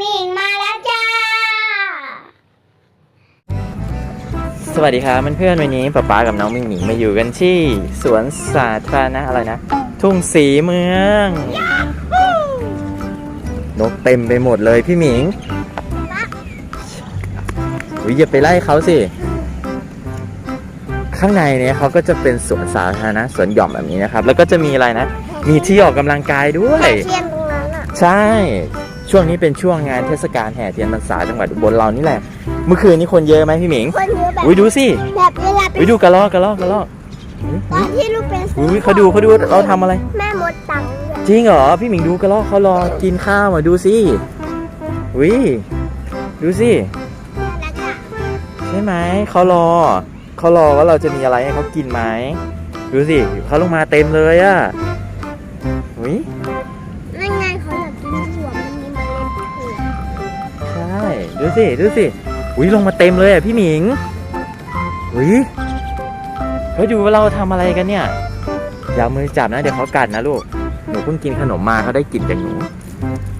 หมิงมาแล้วจ้า สวัสดีครับเพื่อนๆวันนี้ป๊าป๊ากับน้องมิงหมิงมาอยู่กันที่ สวนสาธารณะอะไรนะ ทุ่งสีเมืองนกเต็มไปหมดเลยพี่หมิงอุ๊ยอย่าไปไล่เขาสิ ข้างในเนี่ยเขาก็จะเป็นสวนสาธารณะสวนหย่อมแบบนี้นะครับ แล้วก็จะมีอะไรนะ มีที่ออกกำลังกายด้วย เทียนตรงนั้นอะ ใช่ ช่วงนี้เป็นช่วงงานเทศกาลแห่เทียนพรรษาจังหวัดอุบลเรานี่แหละ เมื่อคืนนี้คนเยอะไหมพี่หมิงคนเยอะแบบอุ้ยดูสิแบบเวลาเป็อุ้นยดูกระรอกกระรอกกระรอกอุ๊ยตอนที่ลูกเป็นอุ้ยเขาดูเขาดูเราทำอะไร แม่มดตังค์เลยจริงเหรอพี่หมิงดูกระรอกเขารอกินข้าวอะดูสิอุ้ยดูสิแล้วก็ใช่ไหมเขารอเขารอว่าเราจะมีอะไรให้เขากินไหมดูสิเขาลงมาเต็มเลยอะอุ้ย ดูสิดูสิอุ้ยลงมาเต็มเลยอะพี่หมิงอุ้ยเฮ้ยดูว่าเราทำอะไรกันเนี่ยอย่ามือจับนะเดี๋ยวเขากัดนะลูกหนูเพิ่งกินขนมมาเขาได้กลิ่นจากหนู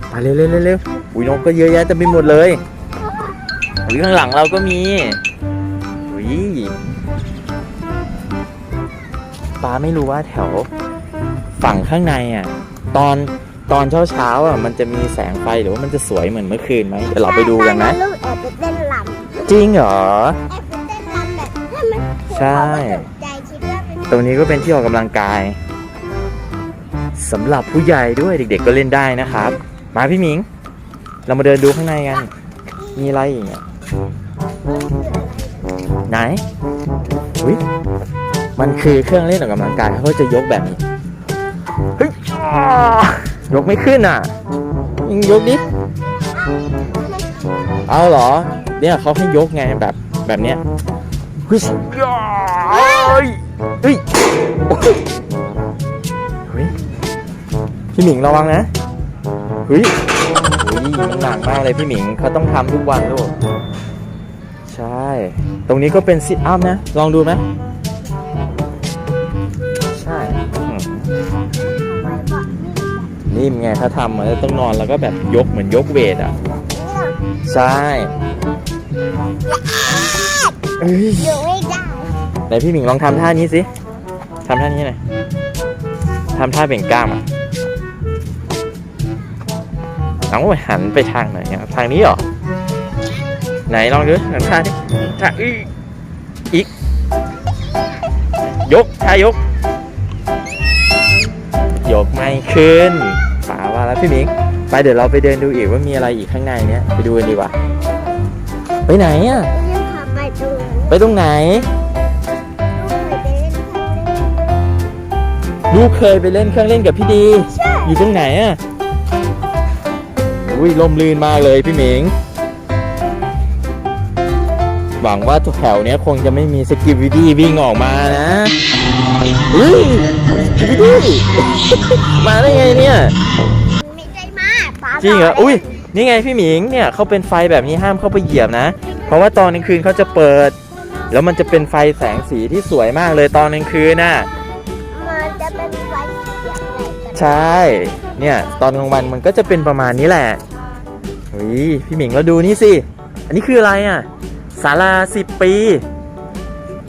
ไปเร็วเร็วเร็วอุ้ยนกก็เยอะแยะเต็มไปหมดเลยอุ้ยข้างหลังเราก็มีอุ้ยป้าไม่รู้ว่าแถวฝั่งข้างในอะ ตอน ตอนเช้าเช้าๆอะมันจะมีแสงไฟหรือว่ามันจะสวยเหมือนเมื่อคืนไหมเดี๋ยวเราไปดูกันนะลูกแอบไปเต้นลจริงเหรอำแอบไปเต้นลำแบบให้มันใช่เขาก็ตกใจคิดว่าเป็นตรงนี้ก็เป็นที่ออกกำลังกายสำหรับผู้ใหญ่ด้วยเด็ก ๆ ก็เล่นได้นะครับ มาพี่หมิง เรามาเดินดูข้างในกัน มีอะไรอีกเนี่ยไหนอุ้ยมันคือเครื่องเล่นออกกำลังกายเขาก็จะยกแบบนี้เฮ้ยอ้า ยกไม่ขึ้นอะยิงยกดิ เอาเหรอ เนี่ยเขาให้ยกไงแบบแบบเนี้ยเฮ้ยเฮ้ยเฮ้ยโอ้ยเฮ้ยพี่หมิงระวังนะเฮ้ยเฮ้ยมันหนักมากเลยพี่หมิงเขาต้องทำทุกวันลูก ใช่ ตรงนี้ก็เป็นซิทอัพนะ ลองดูไหม นิ่มไงถ้าทำมันจะต้องนอนแล้วก็แบบยกเหมือนยกเวทอะ ใช่เอ้ยอยู่ไม่ได้ไหนพี่หมิงลองทำท่านี้สิทำท่านี้หน่อยทำท่าเบ่งกล้ามอะเอาหันไปทางไหนอะทางนี้เหรอ ไหนลองดูทำท่านี้ท่าอีกอีก ยกท่ายก ยกไม่ขึ้น ป่าว่าแล้วพี่หมิงไปเดี๋ยวเราไปเดินดูอีกว่ามีอะไรอีกข้างในเนี้ยไปดูกันดีกว่า ไปไหนอะยังพาไปดูไปตรงไหนลูกเคยไปเล่นเครื่องเล่นลูกเคยไปเล่นเครื่องเล่นกับพี่ดีใช่อยู่ตรงไหนอะอุ้ยลมลื่นมากเลยพี่หมิง หวังว่าแถวเนี้ยคงจะไม่มีสกิปวิดี้วิ่งออกมานะเฮ้ยสกิปวิดี้มาได้ไงเนี่ย จริงเหรอ อุ้ยนี่ไงพี่หมิงเนี่ยเขาเป็นไฟแบบนี้ห้ามเข้าไปเหยียบนะ เพราะว่าตอนกลางคืนเขาจะเปิด แล้วมันจะเป็นไฟแสงสีที่สวยมากเลยตอนกลางคืนน่ะ มันจะเป็นไฟเสียงอะไรกันใช่ เนี่ยตอนกลางวันมันก็จะเป็นประมาณนี้แหละเฮ้ยพี่หมิงเราดูนี่สิ อันนี้คืออะไรอะศาลาสิบปี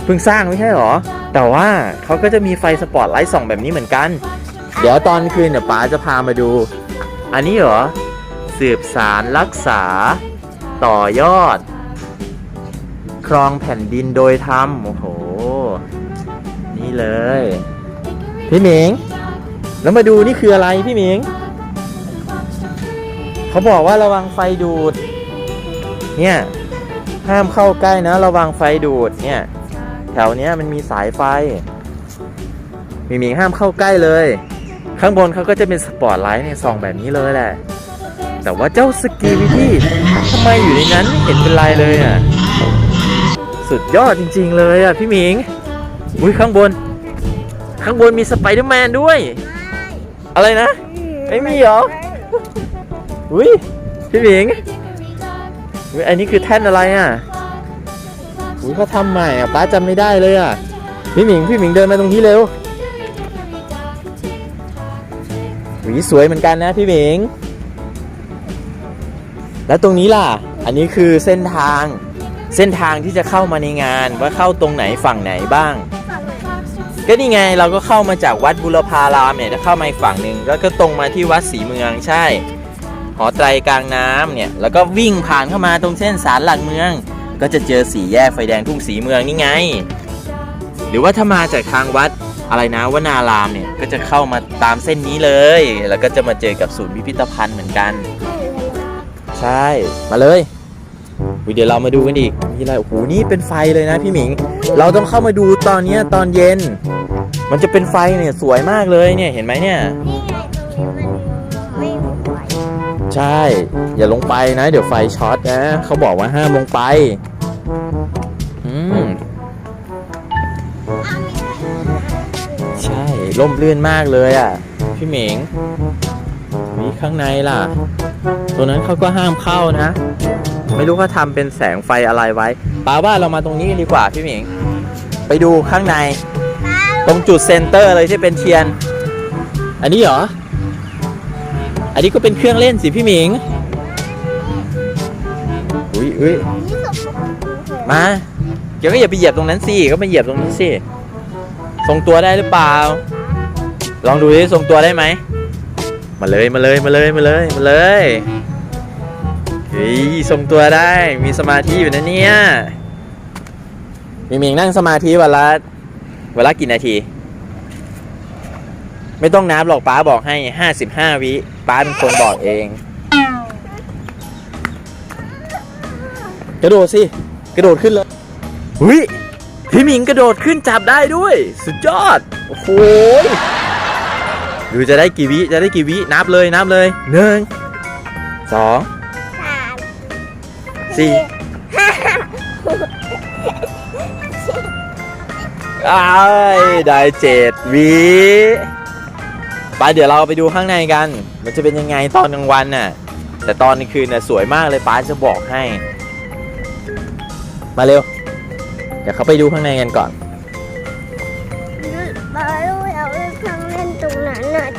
เพิ่งสร้างไม่ใช่หรอ แต่ว่าเขาก็จะมีไฟสปอตไลท์ส่องแบบนี้เหมือนกัน เดี๋ยวตอนคืนเดี๋ยวป๋าจะพามาดู อันนี้เหรอ สืบสารรักษา ต่อยอด ครองแผ่นดินโดยธรรม โอ้โห นี่เลย พี่หมิง แล้วมาดูนี่คืออะไรพี่หมิง เขาบอกว่าระวังไฟดูด เนี่ย ห้ามเข้าใกล้นะ ระวังไฟดูด เนี่ย แถวเนี้ยมันมีสายไฟพี่หมิงห้ามเข้าใกล้เลย ข้างบนเขาก็จะเป็นสปอตไลท์เนี่ยส่องแบบนี้เลยแหละ แต่ว่าเจ้าสกีวิธีทำไมอยู่ในนั้นเห็นเป็นไรเลยอะ สุดยอดจริง ๆ เลยอะพี่หมิง อุ้ยข้างบน ข้างบนมีสไปเดอร์แมนด้วย อะไรนะ ไม่มีเหรอ อุ้ยพี่หมิงอุ๊ยอันนี้คือแท่นอะไรอะอุ้ยเขาทำใหม่อะป้าจำไม่ได้เลยอะพี่หมิงพี่หมิงเดินมาตรงนี้เร็ว หวีสวยเหมือนกันนะพี่หมิง แล้วตรงนี้ล่ะ อันนี้คือเส้นทาง เส้นทางที่จะเข้ามาในงานว่าเข้าตรงไหนฝั่งไหนบ้าง ก็นี่ไงเราก็เข้ามาจากวัดบุรพารามเนี่ยแล้วเข้ามาอีกฝั่งหนึ่งแล้วก็ตรงมาที่วัดศรีเมืองใช่ หอไตรกลางน้ำเนี่ย แล้วก็วิ่งผ่านเข้ามาตรงเส้นสารหลักเมือง ก็จะเจอสีแยกไฟแดงทุ่งสีเมืองนี่ไง หรือว่าถ้ามาจากทางวัด อะไรนะวนารามเนี่ยก็จะเข้ามาตามเส้นนี้เลย แล้วก็จะมาเจอกับศูนย์พิพิธภัณฑ์เหมือนกัน ใช่มาเลยเดี๋ยวเรามาดูกันอีกมีอะไรโอ้โหนี่เป็นไฟเลยนะพี่หมิง เราต้องเข้ามาดูตอนเนี้ยตอนเย็น มันจะเป็นไฟเนี่ยสวยมากเลยเนี่ยเห็นไหมเนี่ยใช่ อย่าลงไปนะ เดี๋ยวไฟช็อตนะเขาบอกว่าห้ามลงไป ร่มรื่นมากเลยอะ พี่เหมงมีข้างในล่ะ ตัวนั้นเขาก็ห้ามเข้านะ ไม่รู้เขาทำเป็นแสงไฟอะไรไว้ป้าว่าเรามาตรงนี้ดีกว่าพี่เหมงไปดูข้างใน ตรงจุดเซนเตอร์เลยที่เป็นเทียน อันนี้เหรอ อันนี้ก็เป็นเครื่องเล่นสิพี่หมิง อุ้ยอุ้ยมมติมาเดี๋ยวก็อย่าไปเหยียบตรงนั้นสิ ก็มาเหยียบตรงนี้สิ ทรงตัวได้หรือเปล่า ลองดูดิทรงตัวได้ไหม มาเลยมาเลยมาเลยมาเลยมาเลยเฮ้ยทรงตัวได้มีสมาธิอยู่นะเนี่ยมีมิงนั่งสมาธิวันละวันละกี่นาที ไม่ต้องนับหรอกป้าบอกให้ห้าสิบห้าวิป้าเป็นคนบอกเองกระโดดสิกระโดดขึ้นเลยหุยพี่มิงกระโดดขึ้นจับได้ด้วย สุดยอด โอ้โห ดูจะได้กี่วิจะได้กี่วินับเลยนับเลยหนึ่งสองสามสี่ห้าอ้ายได้เจ็ดวิไปเดี๋ยวเราไปดูข้างในกัน มันจะเป็นยังไงตอนกลางวันน่ะ แต่ตอนกลางคืนน่ะสวยมากเลยป้าจะบอกให้ มาเร็ว เดี๋ยวเขาไปดูข้างในกันก่อนบอลูเอาไ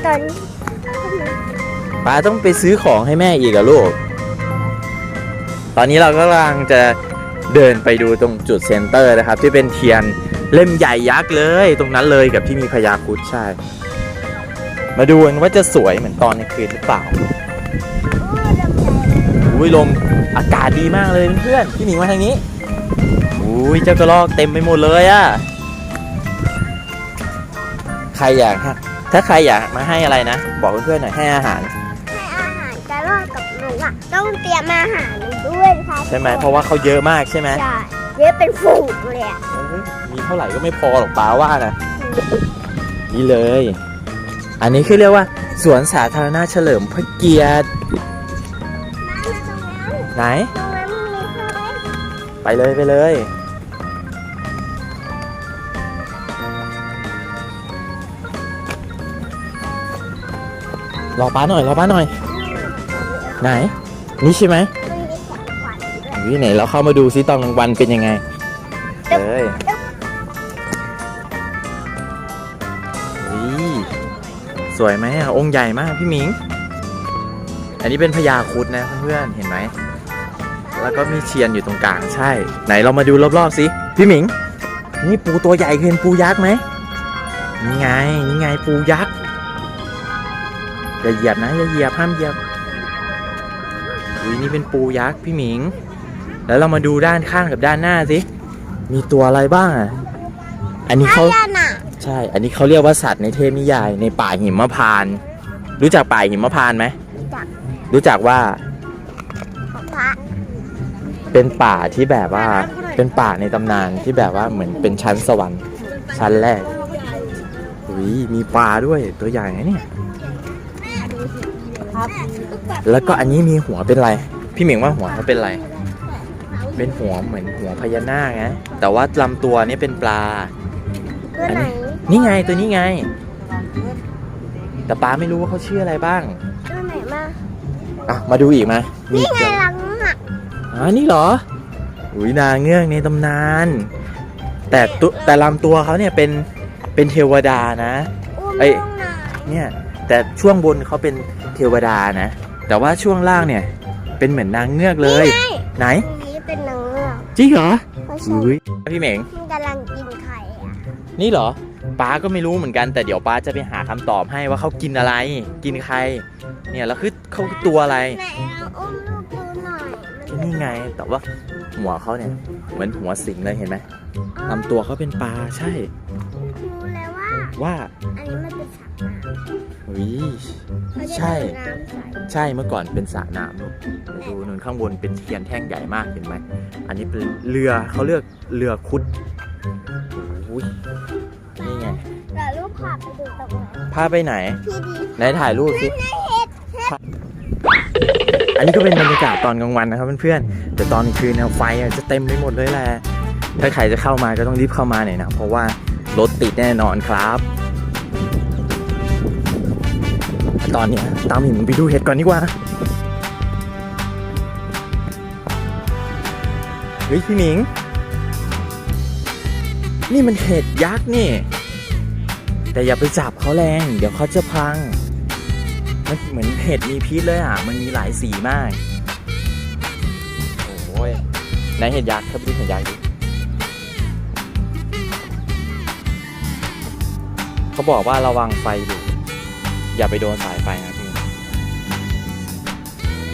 ตอนป้าต้องไปซื้อของให้แม่อีกอะลูก ตอนนี้เราก็กำลังจะเดินไปดูตรงจุดเซ็นเตอร์นะครับ ที่เป็นเทียนเล่มใหญ่ยักษ์เลย ตรงนั้นเลยกับที่มีพญาครุดใช่ มาดูกันว่าจะสวยเหมือนตอนกลางคืนหรือเปล่าโอ้ดำใหญ่อุ้ยลมอากาศดีมากเลยเพื่อนๆพี่หนิงมาทางนี้อุ้ยเจ้ากระรอกเต็มไปหมดเลยอะใครอยากฮะ ถ้าใครอยากมาให้อะไรนะ บอกเพื่อนๆหน่อยให้อาหาร ให้อาหารกระรอกกับหนูอะ ต้องเตรียมอาหารด้วยค่ะใช่ไหมเพราะว่าเขาเยอะมากใช่ไหมใช่เยอะเป็นฝูงเลยอะเอ้ยมีเท่าไหร่ก็ไม่พอหรอกป้าว่านะนี่เลย อันนี้คือเรียกว่า สวนสาธารณะเฉลิมพระเกียรติไหน ตรงนั้นมีเครื่องเล่นไปเลยไปเลย รอป้าหน่อยรอป้าหน่อย ไหน นี่ใช่ไหมอุ้ยไหนเราเข้ามาดูซิตอนกลางวันเป็นยังไงเอ้ยวิสวยไหมอะองค์ใหญ่มากพี่หมิง อันนี้เป็นพญาครุดนะเพื่อนๆเห็นไหม แล้วก็มีเชียนอยู่ตรงกลางใช่ ไหนเรามาดูรอบๆสิพี่หมิง นี่ปูตัวใหญ่เห็นปูยักษ์ไหมนี่ไงนี่ไงปูยักษ์ อย่าเหยียบนะอย่าเหยียบห้ามเหยียบอุ้ยนี่เป็นปูยักษ์พี่หมิง แล้วเรามาดูด้านข้างกับด้านหน้าสิ มีตัวอะไรบ้างอะ อันนี้เขาพญานาคใช่ อันนี้เขาเรียกว่าสัตว์ในเทพนิยายในป่าหิมพานต์รู้จักป่าหิมพานต์ไหมจากรู้จักว่าพระเป็นป่าที่แบบว่า เป็นป่าในตำนานที่แบบว่าเหมือนเป็นชั้นสวรรค์ชั้นแรกอุ้ยมีปลาด้วยตัวใหญ่นะเนี่ยครับ แล้วก็อันนี้มีหัวเป็นอะไร พี่หมิงว่าหัวเขาเป็นอะไร เป็นหัวเหมือนหัวพญานาคนะแต่ว่าลำตัวนี้เป็นปลา ตัวไหนนี่ไงตัวนี้ไง แต่ป้าไม่รู้ว่าเขาชื่ออะไรบ้าง ตัวไหนมาอะมาดูอีกไหมมีนี่ไงตัวลังอะอ๋อนี่เหรอ อุ้ยนางเงือกในตำนาน แต่ตุแต่ลำตัวเขาเนี่ยเป็นเป็นเทวดานะ อุ้มเอ้ยลงมาเนี่ยแต่ช่วงบนเขาเป็น เทวดานะ แต่ว่าช่วงล่างเนี่ยเป็นเหมือนนางเงือกเลยไงไหนตรงนี้เป็นนางเงือกจริงเหรอไม่ใช่อุ้ยพี่เหม่ง มันกำลังกินไข่อะนี่เหรอป้าก็ไม่รู้เหมือนกันแต่เดี๋ยวป้าจะไปหาคำตอบให้ว่าเขากินอะไร กินใคร เนี่ยแล้วคือเขาตัวอะไรไหนเราอุ้มลูกดูหน่อยก็นี่ไงแต่ว่าหัวเขาเนี่ยเหมือนหัวสิงเลยเห็นไหมลำตัวเขาเป็นปลาใช่ รู้แล้วว่าว่า อันนี้มันเป็นสัตว์น้ำอุ้ยเขาจะใช่โดนน้ำใส่ใช่เมื่อก่อนเป็นสระน้ำลูกไปดูนู่นข้างบนเป็นเทียนแท่งใหญ่มากเห็นไหม อันนี้เป็นเรือเขาเรียกเรือคุดอุ้ยนี่ไง เดี๋ยวลูกพาไปดูตรงนั้นพาไปไหน พี่ดีไหนถ่ายรูปสิ อันนี้ก็เป็นบรรยากาศตอนกลางวันนะครับเพื่อนๆ แต่ตอนกลางคืนเนี่ยไฟอะจะเต็มไปหมดเลยแหละ ถ้าใครจะเข้ามาก็ต้องรีบเข้ามาหน่อยนะ เพราะว่ารถติดแน่นอนครับ ตอนนี้ตามหมิงไปดูเห็ดก่อนดีกว่า เฮ้ยพี่หมิง นี่มันเห็ดยักษ์นี่ แต่อย่าไปจับเขาแรง เดี๋ยวเขาจะพัง มันเหมือนเห็ดมีพิษเลยอะ มันมีหลายสีมาก โอ้ยไหนเห็ดยักษ์ครับดูเห็ดยักษ์ดิเขาบอกว่าระวังไฟดู อย่าไปโดนสายไฟนะพี่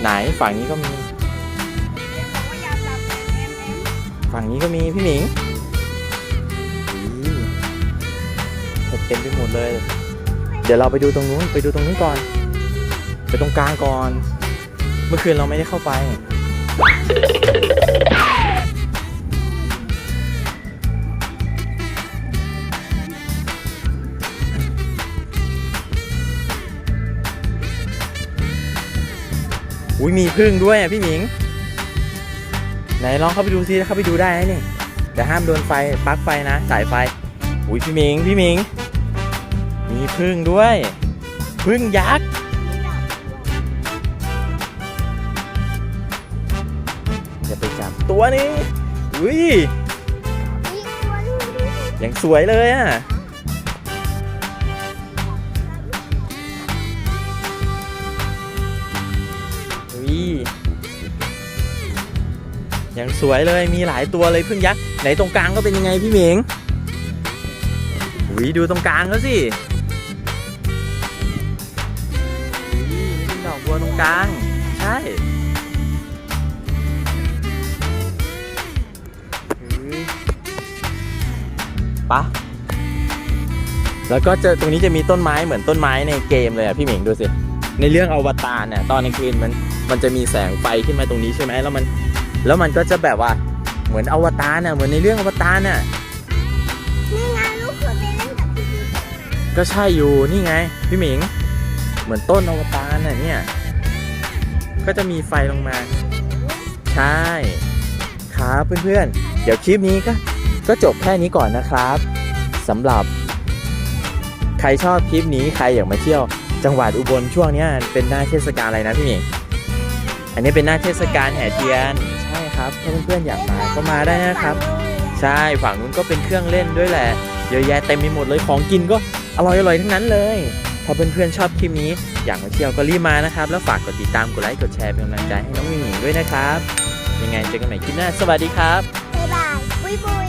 ไหนฝั่งนี้ก็มี ฝั่งนี้ก็มีพี่หมิงเห็ดเต็มไปหมดเลย เดี๋ยวเราไปดูตรงนู้นไปดูตรงนู้นก่อน ไปตรงกลางก่อน เมื่อคืนเราไม่ได้เข้าไป อุ้ยมีพึ่งด้วยอะพี่หมิง ไหนลองเข้าไปดูซิเข้าไปดูได้นะนี่แต่ห้ามโดนไฟปลั๊กไฟนะสายไฟ อุ้ยพี่หมิงพี่หมิง มีพึ่งด้วยพึ่งยักษ์อย่าไปจับตัวนี้อุ้ยอีกตัวหนึงด้วยยังสวยเลยอะ อยยังสวยเลยมีหลายตัวเลยพึ่งยักษ์ไหนตรงกลางก็เป็นยังไงพี่เหมงอุ้ยดูตรงกลางก็สิดอกบัวตรงกลาง ใช่ปะแล้วก็เจอตรงนี้จะมีต้นไม้เหมือนต้นไม้ในเกมเลยอะพี่เหม่งดูสิ ในเรื่องอวตารเนี่ยตอนกลางคืนมัน มันจะมีแสงไฟขึ้นมาตรงนี้ใช่ไหมแล้วมัน แล้วมันก็จะแบบว่าเหมือนอวตารน่ะเหมือนในเรื่องอวตารน่ะนี่ไงลูกเคยไปเล่นกับพี่ดีตรงนั้นก็ใช่อยู่นี่ไง พี่หมิง เหมือนต้นอวตารน่ะเนี่ย ก็จะมีไฟลงมา ใช่ครับเพื่อนๆ เดี๋ยวคลิปนี้ก็ก็จบแค่นี้ก่อนนะครับสำหรับ ใครชอบคลิปนี้ใครอยากมาเที่ยว จังหวัดอุบลช่วงเนี้ยเป็นหน้าเทศกาลอะไรนะพี่หมิง อันนี้เป็นหน้าเทศกาลแห่เทียน ใช่ครับ ถ้าเพื่อนๆอยากมาก็มาได้นะครับ ใช่ฝั่งนู้นก็เป็นเครื่องเล่นด้วยแหละ เยอะแยะเต็มไปหมดเลยของกินก็อร่อยอร่อยๆทั้งนั้นเลย ถ้าเพื่อนๆชอบคลิปนี้ อยากมาเที่ยวก็รีบมานะครับ แล้วฝากกดติดตามกดไลค์กดแชร์เป็นกำลังใจให้น้องหมิงๆด้วยนะครับ ยังไงเจอกันใหม่คลิปหน้า สวัสดีครับบ๊ายบายบุยบุย